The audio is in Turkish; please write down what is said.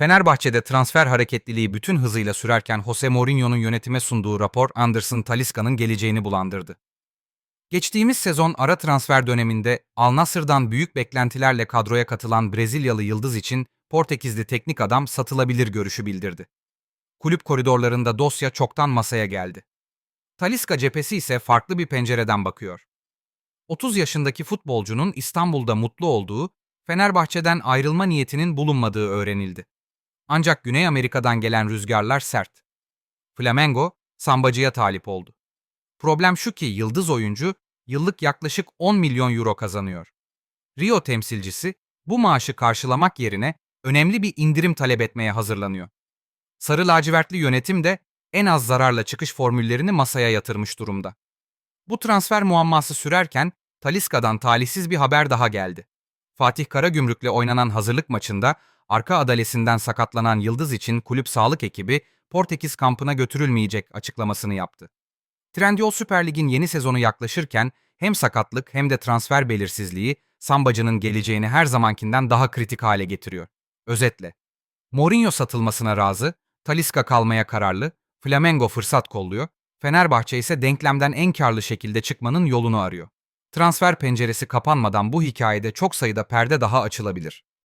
Fenerbahçe'de transfer hareketliliği bütün hızıyla sürerken Jose Mourinho'nun yönetime sunduğu rapor Anderson Talisca'nın geleceğini bulandırdı. Geçtiğimiz sezon ara transfer döneminde Al Nassr'dan büyük beklentilerle kadroya katılan Brezilyalı yıldız için Portekizli teknik adam satılabilir görüşü bildirdi. Kulüp koridorlarında dosya çoktan masaya geldi. Talisca cephesi ise farklı bir pencereden bakıyor. 30 yaşındaki futbolcunun İstanbul'da mutlu olduğu, Fenerbahçe'den ayrılma niyetinin bulunmadığı öğrenildi. Ancak Güney Amerika'dan gelen rüzgarlar sert. Flamengo, sambacıya talip oldu. Problem şu ki yıldız oyuncu yıllık yaklaşık 10 milyon euro kazanıyor. Rio temsilcisi bu maaşı karşılamak yerine önemli bir indirim talep etmeye hazırlanıyor. Sarı lacivertli yönetim de en az zararla çıkış formüllerini masaya yatırmış durumda. Bu transfer muamması sürerken Talisca'dan talihsiz bir haber daha geldi. Fatih Karagümrük'le oynanan hazırlık maçında arka adalesinden sakatlanan Yıldız için kulüp sağlık ekibi Portekiz kampına götürülmeyecek açıklamasını yaptı. Trendyol Süper Lig'in yeni sezonu yaklaşırken hem sakatlık hem de transfer belirsizliği Sambacı'nın geleceğini her zamankinden daha kritik hale getiriyor. Özetle, Mourinho satılmasına razı, Talisca kalmaya kararlı, Flamengo fırsat kolluyor, Fenerbahçe ise denklemden en karlı şekilde çıkmanın yolunu arıyor. Transfer penceresi kapanmadan bu hikayede çok sayıda perde daha açılabilir.